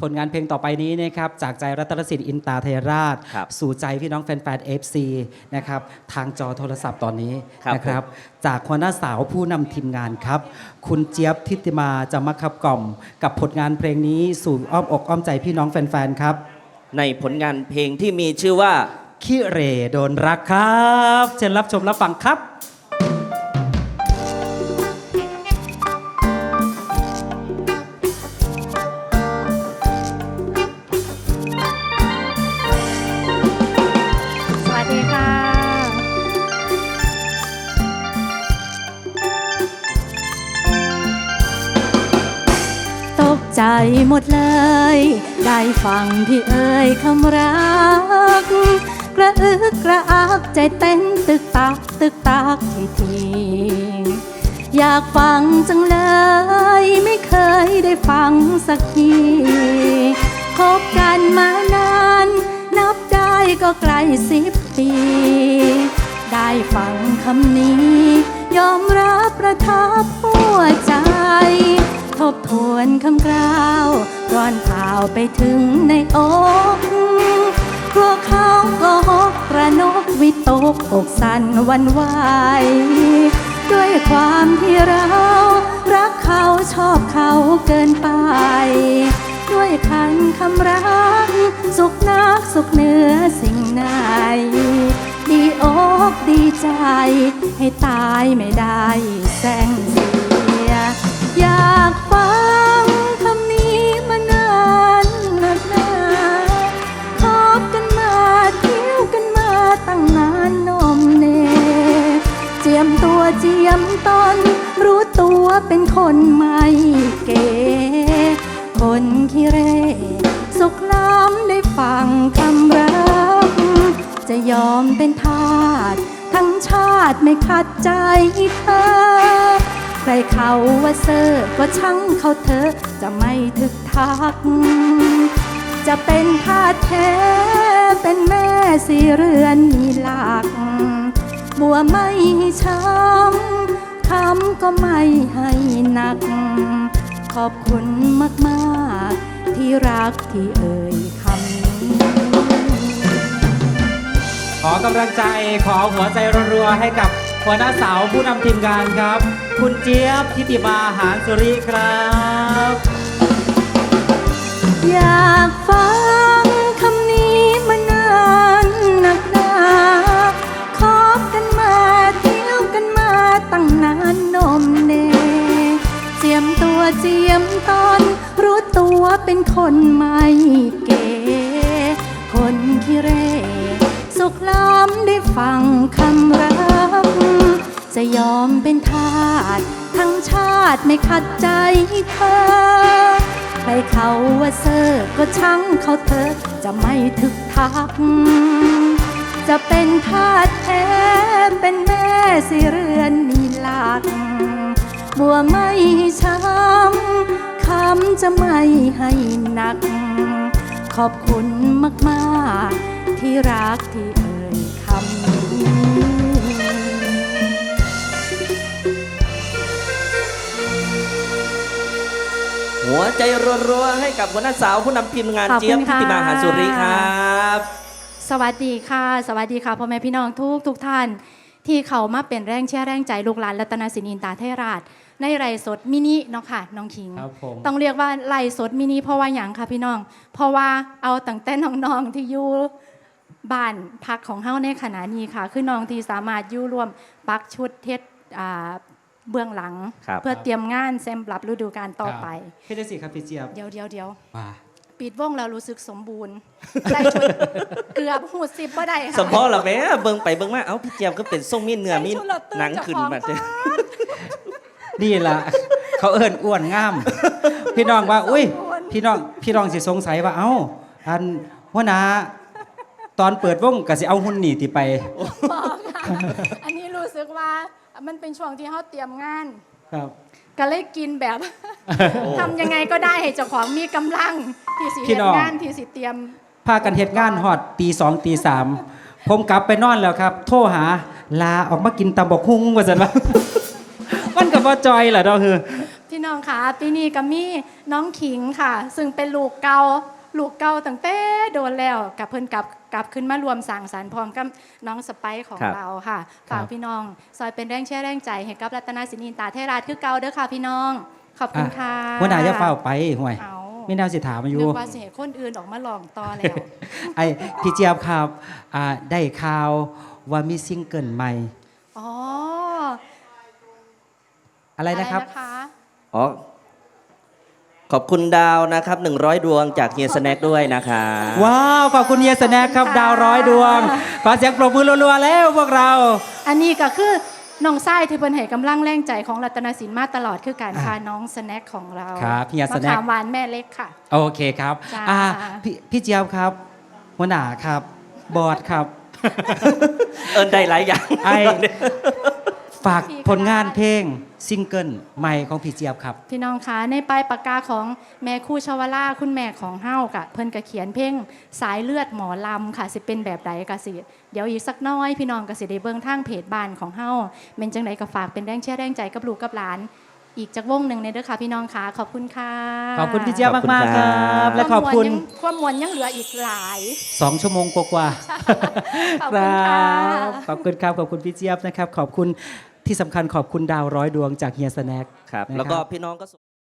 ผลงานเพลงต่อไปนี้นะครับจากใจรัตนสิทธิ์อินตาเทราช ครับสู่ใจพี่น้องแฟนๆ FC นะครับทางจอโทรศัพท์ตอนนี้ครับ นะครับ จากหัวหน้าสาวผู้นำทีมงานครับ คุณเจี๊ยบทิติมาจะมาขับกล่อม กับผลงานเพลงนี้สู่อ้อมอกอ้อมใจพี่น้องแฟนๆครับในผลงานเพลงที่มีชื่อว่า ขี้เหรโดนรักครับเชิญรับชมรับฟังครับ ใจหมดเลย ได้ฟังพี่เอ่ยคำรัก กระอึกกระอักใจเต้นตึกตักตึกตักทีทีอยากฟังจังเลย ไม่เคยได้ฟังสักทีคบกันมานาน นับได้ก็ใกล้สิบปี ได้ฟังคำนี้ ยอมรับประทับหัวใจ บทวนคำกล่าวร้อนเผาไปถึงในอกกลัวเขาก็หกกระนกวิตกอกสั่นวันไหวด้วยความที่เรา รักเขาชอบเขาเกินไป ด้วยคันคำรัก สุขนักสุขเหนือสิ่งไหนดีอกดีใจ ให้ตายไม่ได้แสงสี อยากฟังคำนี้มานานนักหนาคบกันมาเที่ยวกันมาตั้งนานนมเน เจียมตัวเจียมตอนรู้ตัวเป็นคนไม่เก๋คนขี้เร่สุขล้ำได้ฟังคำรัก จะยอมเป็นทาสทั้งชาติไม่ขัดใจเธอ ใครเขาว่าเซอร์ก็ช่างเขาเถอจะไม่ทึกทัก จะเป็นทาแท้เป็นแม่สีเรือนมีหลัก บัวไม่ให้ช้ำคำก็ไม่ให้หนัก ขอบคุณมากๆ ที่รักที่เอ่ยคำขอกำลังใจขอหัวใจรัวๆให้กับ หัวหน้าสาวผู้นำทีมงานครับ คุณเจี๊ยบทิติมาหารสุริครับ อยากฟังคำนี้มานานนักหนาคบกันมาเที่ยวกันมาตั้งนานนมเนเจียมตัวเจียมตอนรู้ตัวเป็นคนไม่เก๋คนขี้เร่สุขล้ำได้ฟังคำรัก จะยอมเป็นทาสทั้งชาติไม่ขัดใจเธอ ใครเขาว่าเซอร์ก็ช่างเขาเถอจะไม่ทึกทัก จะเป็นทาสแท้เป็นแม่สิเรือนมีหลัก บัวไม่ช้ำคำจะไม่ให้หนัก ขอบคุณมาก ๆ ที่รักที่เอ่ยคำนี้ ใจรัวๆให้กับหัวหน้าสาวผู้นำทีมงานขอบคุณเจี๊ยบทิค่ะ ติมาหาสุริครับ สวัสดีค่ะ สวัสดีค่ะพ่อแม่พี่น้องทุกทุกท่าน ที่เขามาเป็นแรงเชื่อแรงใจลูกหลานรัตนสินอินตาเทราช ในไรสดมินิเนาะค่ะน้องคิง ครับผม ต้องเรียกว่าไล่สดมินิเพราะว่าอย่างค่ะพี่น้อง เพราะว่าเอาตั้งแต่น้องๆที่อยู่บ้านพักของเฮาในขณะนี้ค่ะ คือน้องที่สามารถอยู่ร่วมปักชุดเทศอ่า เบื้องหลัง ครับ เพื่อเตรียมงานเซมปรับฤดูกาลต่อไปพี่ได้สิครับพี่เจี๊ยบเดี๋ยวเดี๋ยวเดี๋ยวมาปิดวงแล้วรู้สึกสมบูรณ์ ได้ชุดเกือบหูสิบก็ได้ค่ะสมพอเหรอแม่เบิ่งไปเบิ่งมาเอ้าพี่เจี๊ยบก็เป็นทรงมีเนื้อมีใส่ชุดละตื่หนังขึ้นเจ้าของมาเด้อบ้านนี่ล่ะ เขาเอิ้นอ้วนง่าม พี่น้องว่า อุ้ย พี่น้องพี่น้องสิสงสัยว่าเอ้า อันหัวหน้าตอนเปิดวงก็สิเอาหุ่นนี่ติไป บอกค่ะอันนี้รู้สึกว่า มันเป็นช่วงที่เขาเตรียมงาน ครับ ก็เลยกินแบบ ทำยังไงก็ได้ให้เจ้าของมีกำลัง ที่สิพี่เฮ็ดน้อง งานที่สิเตรียม พากันเฮ็ดงานฮอดตีสองตีสามผมกลับไปนอนแล้วครับ โทรหาลาออกมากินตำบกฮุ้งว่าซั่นว่า มันก็บ่จอยล่ะเนาะคือ พี่น้องค่ะปีนี้ก็มีน้องขิงค่ะ ซึ่งเป็นลูกเก่า ลูกเก่าตั้งแต่โดนแล้วกับเพิ่นกลับกลับขึ้นมารวมสร้างสรรค์พร้อมกับน้องสไปซ์ของครับเราค่ะฝากพี่น้อง ซอยเป็นแรงเชื่อแรงใจให้กับรัตนสินีตาเทราชคือเก่าเด้อค่ะพี่น้อง ขอบคุณค่ะหัวหน้าจะเฝ้าไปห่วยเอาไม่น่าสิถามมาอยู่นึกว่าสิให้คนอื่นออกมาลองต่อแล้ว ไอ้พี่เจี๊ยบครับอ่าได้ข่าวว่ามีซิงเกิลใหม่ อ๋ออะไรนะครับนะคะอ๋อ ขอบคุณดาวนะครับ 100 ดวงจากเฮียสแน็คด้วยนะคะว้าวขอบคุณเยสแนกครับดาวร้อยดวงขอเสียงปรบมือรัวๆแล้วพวกเรา อันนี้ก็คือน้องไส้ที่เพิ่นให้กำลังแรงใจของรัตนสินมาตลอดคือการอ่าพาน้องสแน็คของเราครับเฮียสแน็คมะขามหวานแม่เล็กค่ะ โอเคครับจ้า อ่าพี่พี่เจี๊ยบครับหัวหน้าครับ บอสครับ เอินได้หลายอย่างไอ ฝากผลงานเพลงซิงเกิลใหม่ของพี่เจี๊ยบครับ พี่น้องคะในปลายปากกาของแม่ครู่ชาวล่าคุณแม่ของเฮากะเพิ่นก็เขียนเพลงสายเลือดหมอลำค่ะสิเป็นแบบใดกะสิเดี๋ยวอีกสักหน้อย พี่น้องก็สิได้เบิ่งทางเพจบ้านของเฮาเมนจังไดก็ฝากเป็นแรงเชื่อแรงใจกับลูกกับหลาน อีกจากวงหนึ่งในเด้อค่ะพี่น้องคะขอบคุณค่ะขอบคุณพี่เจี๊ยบขอบคุณมากๆคครัรับบและขอบคุณความมวลยังเหลืออีกหลายสองชั่วโมงกว่าๆขอบคคุณรัค่ะบขอบคุณครับขอบคุณพี่เจี๊ยบนะครับ ขอบคุณ ที่สำคัญขอบคุณดาวร้อยดวงจากเฮียสแน็คครับ นะครับ แล้วก็พี่น้องก็